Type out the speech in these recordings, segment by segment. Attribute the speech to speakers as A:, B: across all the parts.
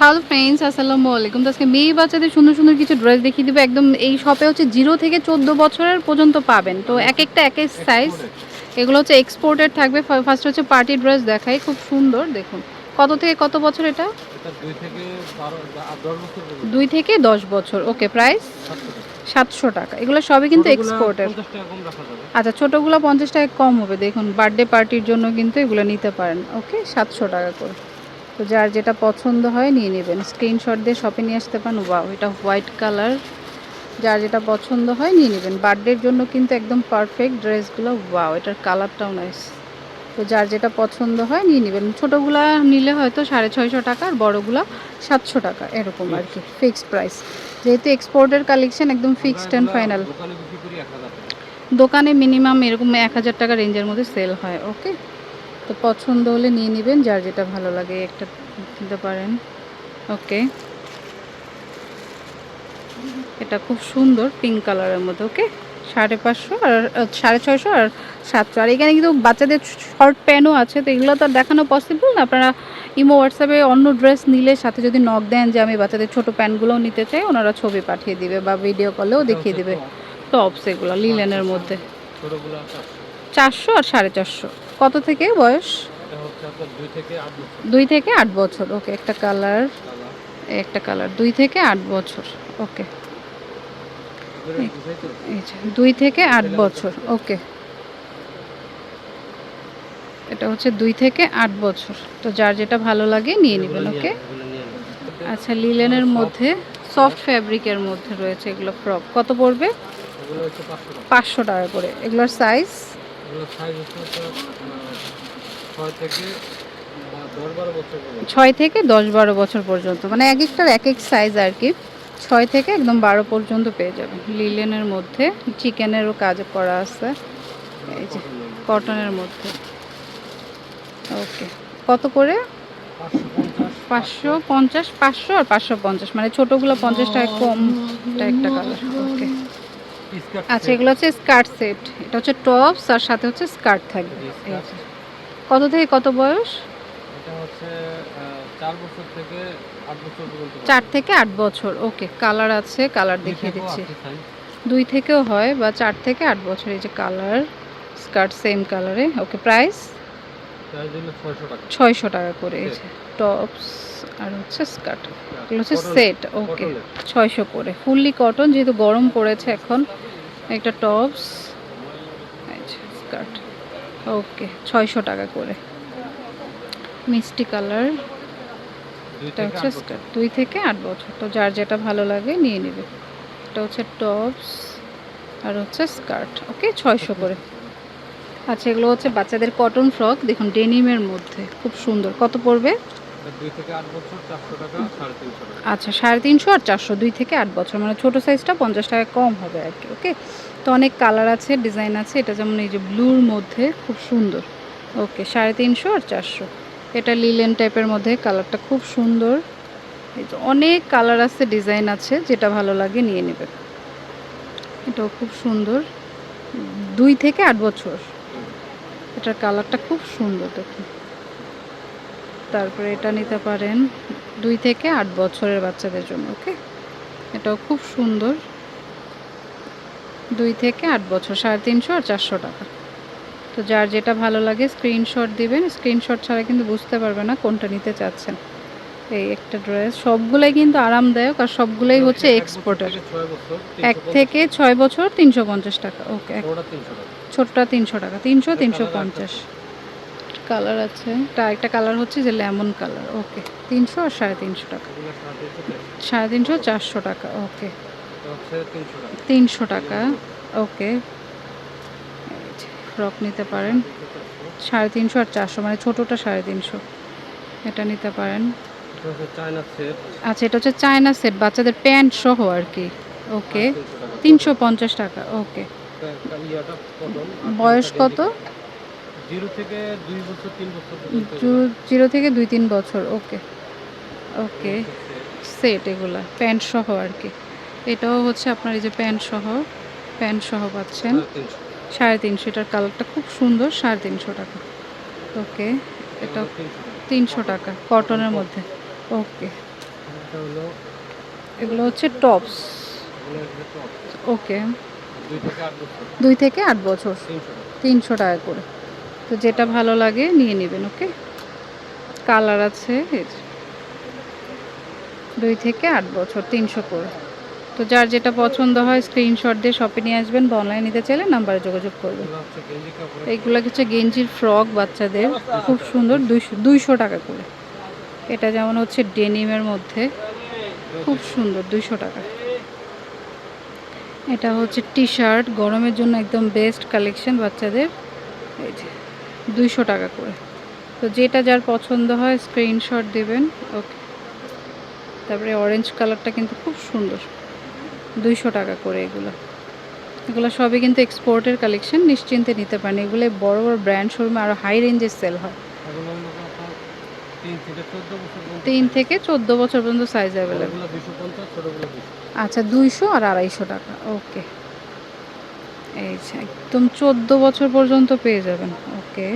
A: Hello friends আসসালামু আলাইকুম তো আজকে মেয়ে বাচ্চাদের সুন্দর সুন্দর কিছু ড্রেস দেখিয়ে দিব। একদম এই শপে হচ্ছে জিরো থেকে চোদ্দ বছরের পর্যন্ত পাবেন। তো এক একটা এক এক সাইজ এগুলো হচ্ছে এক্সপোর্টেড থাকবে। ফার্স্ট হচ্ছে পার্টি ড্রেস দেখাই। খুব সুন্দর দেখুন। কত থেকে কত বছর এটা?
B: দুই থেকে দশ বছর
A: ওকে প্রাইস
B: সাতশো টাকা।
A: এগুলো সবই কিন্তু
B: যাবে।
A: আচ্ছা ছোটোগুলো পঞ্চাশ টাকা কম হবে। দেখুন বার্থডে পার্টির জন্য কিন্তু এগুলো নিতে পারেন। ওকে সাতশো টাকা করে। তো যার যেটা পছন্দ হয় নিয়ে নেবেন। স্ক্রিনশট দিয়ে শপে নিয়ে আসতে পারেন। ওয়াও এটা হোয়াইট কালার যার যেটা পছন্দ হয় নিয়ে নেবেন। বার্থডের জন্য কিন্তু একদম পারফেক্ট ড্রেসগুলো। ওয়াও এটার কালারটাও নাইস তো যার যেটা পছন্দ হয় নিয়ে নেবেন। ছোটোগুলা নিলে হয়তো সাড়ে ছয়শো টাকা আর বড়োগুলা সাতশো টাকা এরকম আর কি ফিক্সড প্রাইস যেহেতু এক্সপোর্টের কালেকশন একদম ফিক্সড অ্যান্ড ফাইনাল
B: দোকানে
A: মিনিমাম এরকম এক হাজার টাকা রেঞ্জের মধ্যে সেল হয় ওকে তো পছন্দ হলে নিয়ে নেবেন যার যেটা ভালো লাগে একটা কিনতে পারেন। ওকে এটা খুব সুন্দর পিঙ্ক কালারের মধ্যে ওকে সাড়ে পাঁচশো আর সাড়ে ছয়শো আর সাতশো। আর এখানে কিন্তু বাচ্চাদের শর্ট প্যান্টও আছে তো এগুলো তো আর দেখানো পসিবল না? আপনারা ইমো হোয়াটসঅ্যাপে অন্য ড্রেস নিলে সাথে যদি নক দেন যে আমি বাচ্চাদের ছোট প্যান্টগুলোও নিতে চাই ওনারা ছবি পাঠিয়ে দিবে বা ভিডিও কলেও দেখিয়ে দেবে। টপস এগুলো লিলেনের মধ্যে।
B: ছোটগুলো চারশো
A: আর সাড়ে চারশো। কত থেকে বয়স?
B: এটা হচ্ছে আপনার দুই থেকে আট বছর।
A: ওকে একটা কালার একটা কালার। দুই থেকে আট বছর। ওকে। দুই থেকে আট বছর। ওকে। এটা হচ্ছে দুই থেকে আট বছর। তো যার যেটা ভালো লাগে নিয়ে নেবেন ওকে। আচ্ছা লিলেনের মধ্যে সফট ফ্যাব্রিকের মধ্যে রয়েছে এগুলো ফ্রক। কত পড়বে?
B: পাঁচশো টাকা।
A: করে। এগুলোর সাইজ
B: ছয় থেকে দশ বারো বছর পর্যন্ত।
A: মানে এক একটার এক এক সাইজ আর কি। ছয় থেকে একদম বারো পর্যন্ত পেয়ে যাবেন। লিলেনের মধ্যে চিকেনেরও কাজ করা আছে। এই যে কটনের মধ্যে। ওকে কত করে?
B: পাঁচশো পঞ্চাশ,
A: পাঁচশো আর পাঁচশো পঞ্চাশ মানে ছোটোগুলো পঞ্চাশ কম, একটা কালার ওকে আচ্ছা এগুলো হচ্ছে স্কার্ট সেট। এটা হচ্ছে টপস আর সাথে হচ্ছে স্কার্ট থাকবে। কত থেকে কত বয়স?
B: এটা হচ্ছে আহ, চার বছর থেকে আট বছর পর্যন্ত
A: 4 থেকে 8 বছর। ওকে কালার আছে কালার দেখিয়ে দিচ্ছি। দুই থেকেও হয় বা চার থেকে আট বছর। এই যে কালার স্কার্ট সেম কালারে ওকে প্রাইস
B: Size হলো 600 টাকা
A: ছয়শো টাকা। করে টপস আর হচ্ছে স্কার্ট। এগুলো হচ্ছে সেট ওকে ছয়শো করে ফুললি কটন যেহেতু গরম পড়েছে এখন একটা টপস স্কার্ট ওকে ছয়শো টাকা করে। মিষ্টি কালার এটা হচ্ছে স্কার্ট দুই থেকে আট বছর। তো যার যেটা ভালো লাগে নিয়ে নেবে। এটা হচ্ছে টপস আর হচ্ছে স্কার্ট ওকে ছয়শো করে। আচ্ছা এগুলো হচ্ছে বাচ্চাদের কটন ফ্রক। দেখুন ডেনিমের মধ্যে। খুব সুন্দর। কত পড়বে? আচ্ছা সাড়ে তিনশো আর চারশো দুই থেকে আট বছর। মানে ছোটো সাইজটা পঞ্চাশ টাকা কম হবে আর কি ওকে? তো অনেক কালার আছে ডিজাইন আছে। এটা যেমন এই যে ব্লুর মধ্যে খুব সুন্দর। ওকে সাড়ে তিনশো আর চারশো। এটা লিলেন টাইপের মধ্যে কালারটা খুব সুন্দর। এই যে অনেক কালার আছে ডিজাইন আছে যেটা ভালো লাগে নিয়ে নেবেন। এটাও খুব সুন্দর। দুই থেকে আট বছর। এটার কালারটা খুব সুন্দর দেখুন। তারপরে এটা নিতে পারেন দুই থেকে আট বছরের বাচ্চাদের জন্য, ওকে? এটাও খুব সুন্দর। দুই থেকে আট বছর, সাড়ে তিনশো আর চারশো টাকা। তো যার যেটা ভালো লাগে স্ক্রিনশট দিবেন। স্ক্রিনশট ছাড়া কিন্তু বুঝতে পারবে না কোনটা নিতে চাচ্ছেন। এই একটা ড্রেস সবগুলাই কিন্তু আরামদায়ক আর সবগুলাই হচ্ছে এক্সপোর্টের এক থেকে ছয় বছর তিনশো পঞ্চাশ টাকা। ওকে ছোটটা তিনশো টাকা। তিনশো তিনশো পঞ্চাশ। কালার আছে। একটা কালার হচ্ছে যে লেমন কালার ওকে তিনশো আর সাড়ে তিনশো টাকা।
B: সাড়ে তিনশো
A: চারশো টাকা। ওকে।
B: তিনশো টাকা।
A: ওকে। ফ্রক নিতে পারেন। সাড়ে তিনশো আর চারশো মানে ছোটোটা সাড়ে তিনশো। এটা নিতে পারেন। আচ্ছা এটা হচ্ছে চায়না সেট বাচ্চাদের প্যান্ট সহ আর কি। ওকে
B: তিনশো
A: পঞ্চাশ টাকা ওকে। বয়স কত?
B: জিরো থেকে দুই বছর তিন বছর
A: জিরো থেকে দুই তিন বছর ওকে। ওকে সেট। এগুলা প্যান্ট সহ আর কি। এটাও হচ্ছে আপনার এই যে প্যান্ট সহ প্যান্ট সহ পাচ্ছেন।
B: সাড়ে তিনশো।
A: এটার কালারটা খুব সুন্দর সাড়ে তিনশো টাকা। ওকে এটা
B: তিনশো। টাকা
A: কটনের মধ্যে। ওকে। এগুলো হচ্ছে টপস। ওকে।
B: দুই থেকে আট বছর। তিনশো টাকা
A: করে। তো যেটা ভালো লাগে নিয়ে নেবেন, ওকে? কালার আছে দুই থেকে আট বছর, তিনশো করে। তো যার যেটা পছন্দ হয় স্ক্রিনশট দিয়ে শপে নিয়ে আসবেন বা অনলাইন নিতে চাইলে নাম্বারে যোগাযোগ করবেন। এইগুলো হচ্ছে গেঞ্জির ফ্রক বাচ্চাদের। খুব সুন্দর, দুইশো দুইশো টাকা করে। এটা যেমন হচ্ছে ডেনিমের মধ্যে, খুব সুন্দর, দুইশো টাকা। এটা হচ্ছে টি শার্ট গরমের জন্য একদম বেস্ট কালেকশন বাচ্চাদের। এই যে, দুইশো টাকা করে। তো যেটা যার পছন্দ হয়, স্ক্রিনশট দেবেন, ওকে। তারপরে অরেঞ্জ কালারটা কিন্তু খুব সুন্দর। দুইশো টাকা করে এগুলো। এগুলো সবই কিন্তু এক্সপোর্টের কালেকশন নিশ্চিন্তে নিতে পারেন। এগুলো বড় বড় ব্র্যান্ড শোরুমে আরও হাই রেঞ্জের সেল হয়।
B: আপনার তিন থেকে চোদ্দ বছর পর্যন্ত
A: সাইজ অ্যাভেলেবেল আচ্ছা দুইশো আর আড়াইশো টাকা। ওকে এই একদম চোদ্দ বছর পর্যন্ত পেয়ে যাবেন। ওকে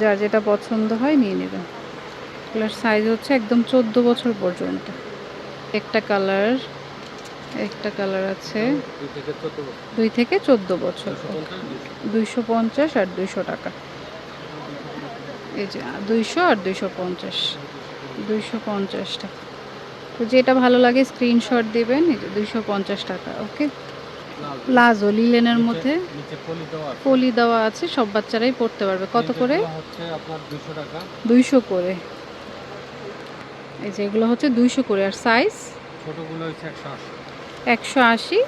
A: যার যেটা পছন্দ হয় নিয়ে নেবেন। এগুলোর সাইজ হচ্ছে একদম চোদ্দ বছর পর্যন্ত। একটা কালার একটা কালার আছে
B: দুই থেকে চোদ্দ বছর।
A: দুইশো পঞ্চাশ আর দুইশো টাকা। এই যে দুইশো আর দুইশো পঞ্চাশ। দুইশো পঞ্চাশ টাকা। তো যেটা ভালো লাগে স্ক্রিনশট দেবেন এই যে দুইশো পঞ্চাশ টাকা ওকে প্লাজো লিলেনের মধ্যে
B: পলি দেওয়া আছে।
A: সব বাচ্চারাই পড়তে পারবে। কত করে? দুইশো করে। এই যে এগুলো হচ্ছে দুইশো করে আর সাইজ
B: ছোটোগুলো হচ্ছে একশো আশি।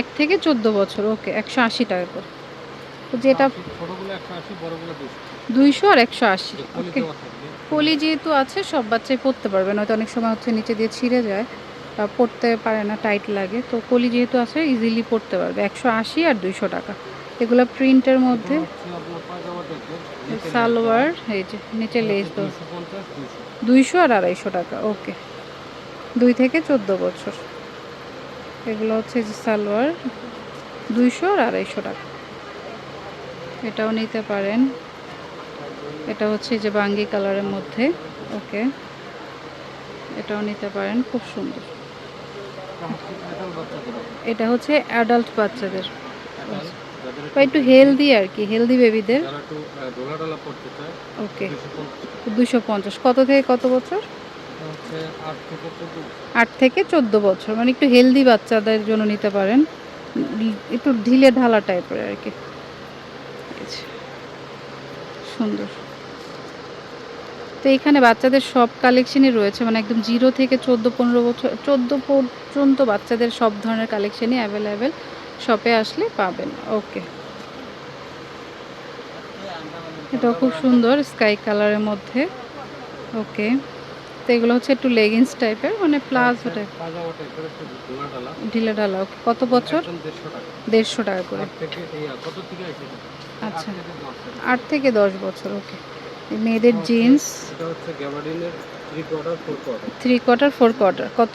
B: এক থেকে চোদ্দ বছর।
A: ওকে একশো আশি টাকা করে। যেটা দুইশো। আর একশো আশি।
B: পলি
A: ওকে। পলি যেহেতু আছে সব বাচ্চাই পড়তে পারবে নয়তো অনেক সময় হচ্ছে নিচে দিয়ে ছিঁড়ে যায় বা পড়তে পারে না টাইট লাগে। তো পলি যেহেতু আছে ইজিলি পড়তে পারবে। একশো আশি আর দুইশো টাকা। এগুলো প্রিন্টের মধ্যে সালোয়ার এই যে নিচে
B: পঞ্চাশ দুশো
A: দুইশো আর আড়াইশো টাকা ওকে। দুই থেকে চোদ্দ বছর। এগুলো হচ্ছে যে সালোয়ার দুইশো আর আড়াইশো টাকা। এটাও নিতে পারেন। এটা হচ্ছে যে বাঙ্গি কালারের মধ্যে। ওকে। এটাও নিতে পারেন খুব সুন্দর। এটা হচ্ছে অ্যাডাল্ট বাচ্চাদের। বা একটু হেলদি আর কি হেলদি বেবিদের। ওকে।
B: দুশো পঞ্চাশ।
A: কত থেকে কত বছর?
B: আট থেকে চোদ্দ
A: আট থেকে চোদ্দ বছর। মানে একটু হেলদি বাচ্চাদের জন্য নিতে পারেন। একটু ঢিলে ঢালা টাইপের আর কি। যে। সুন্দর। তো এখানে বাচ্চাদের সব কালেকশনই রয়েছে মানে একদম জিরো থেকে চোদ্দ পনেরো বছর চোদ্দ পর্যন্ত বাচ্চাদের সব ধরনের কালেকশনই অ্যাভেলেবেল শপে আসলে পাবেন। ওকে এটাও খুব সুন্দর স্কাই কালারের মধ্যে। ওকে তো এগুলো হচ্ছে একটু লেগিংস টাইপের মানে প্লাজো টাইপ
B: ডোলা ডোলা
A: ঢিলে ঢালা ওকে কত বছর
B: দেড়শো টাকা
A: করে। আচ্ছা।
B: আট থেকে দশ
A: বছর। ওকে। মেয়েদের জিন্স
B: এটা হচ্ছে গ্যাবার্ডিনের three quarter four quarter
A: three quarter four quarter কত?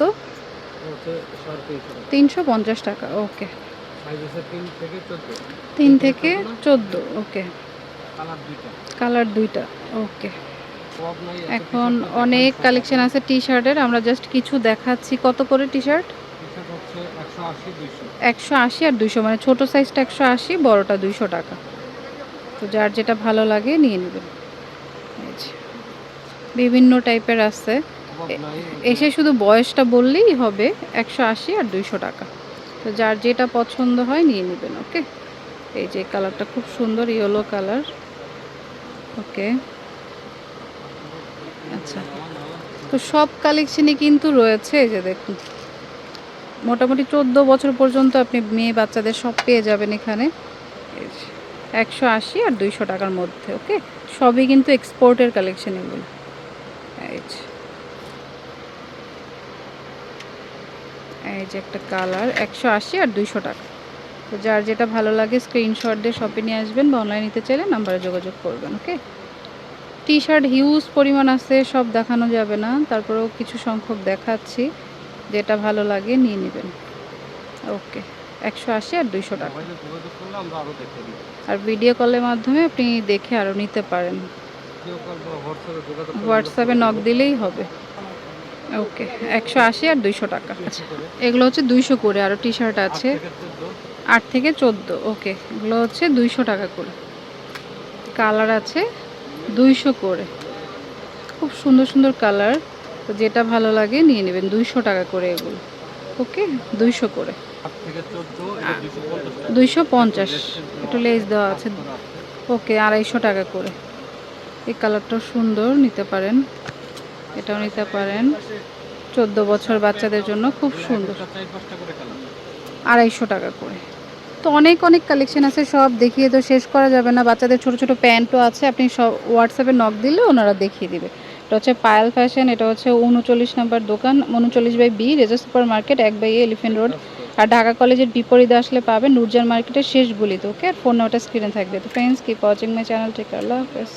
B: তিনশো
A: পঞ্চাশ টাকা ওকে।
B: তিন থেকে চোদ্দ।
A: ওকে।
B: কালার দুইটা।
A: ওকে। এখন অনেক কালেকশন আছে টি শার্টের আমরা জাস্ট কিছু দেখাচ্ছি। কত করে টি শার্ট
B: একশো আশি
A: আর দুইশো মানে ছোটো সাইজটা একশো আশি বড়টা দুইশো টাকা। তো যার যেটা ভালো লাগে নিয়ে নেবেন বিভিন্ন টাইপের আছে। এসে শুধু বয়সটা বললেই হবে, একশো আশি আর দুইশো টাকা। তো যার যেটা পছন্দ হয় নিয়ে নেবেন, ওকে? এই যে কালারটা খুব সুন্দর, ইয়েলো কালার। ওকে। আচ্ছা। তো সব কালেকশনই কিন্তু রয়েছে, এই যে দেখুন। মোটামুটি চোদ্দ বছর পর্যন্ত আপনি মেয়ে বাচ্চাদের সব পেয়ে যাবেন এখানে। একশো আশি আর দুইশো টাকার মধ্যে, ওকে? সবই কিন্তু এক্সপোর্টের কালেকশন এগুলো। এই যে। একটা কালার, একশো আশি আর দুইশো টাকা। তো যার যেটা ভালো লাগে স্ক্রিনশট দিয়ে শপে নিয়ে আসবেন বা অনলাইন নিতে চাইলে নাম্বারে যোগাযোগ করবেন, ওকে? টি শার্ট হিউজ পরিমাণ আছে, সব দেখানো যাবে না। তারপরেও কিছু সংখ্যক দেখাচ্ছি, যেটা ভালো লাগে নিয়ে নেবেন, ওকে? একশো আশি আর দুইশো টাকা। আর ভিডিও কলের মাধ্যমে আপনি দেখে আরও নিতে পারেন।
B: হোয়াটসঅ্যাপে
A: নক দিলেই হবে। ওকে একশো আশি আর দুইশো টাকা।
B: করে।
A: এগুলো হচ্ছে দুইশো করে আরও টি শার্ট আছে। আট থেকে চোদ্দ ওকে এগুলো হচ্ছে দুইশো টাকা করে। কালার আছে দুইশো করে। খুব সুন্দর সুন্দর কালার তো যেটা ভালো লাগে নিয়ে নেবেন দুইশো টাকা করে এগুলো। ওকে দুইশো করে। দুইশো পঞ্চাশ। একটু লেস দেওয়া আছে। ওকে, আড়াইশো টাকা করে। এই কালারটাও সুন্দর, নিতে পারেন। এটাও নিতে পারেন। চোদ্দ বছর বাচ্চাদের জন্য খুব সুন্দর। আড়াইশো টাকা করে। তো অনেক অনেক কালেকশন আছে, সব দেখিয়ে তো শেষ করা যাবে না। বাচ্চাদের ছোট ছোট প্যান্টও আছে। আপনি সব হোয়াটসঅ্যাপে নক দিলে ওনারা দেখিয়ে দিবে। এটা হচ্ছে পায়েল ফ্যাশন এটা হচ্ছে উনচল্লিশ নাম্বার দোকান, উনচল্লিশ by B Reza super market এক বাই এলিফেন্ট রোড আর ঢাকা কলেজের বিপরীতে আসলে পাবে নুরজান মার্কেটের শেষ গুলিতে, ওকে? আর ফোন নাম্বারটা স্ক্রিনে থাকবে। তো friends keep watching my channel take Allah হাফেজ।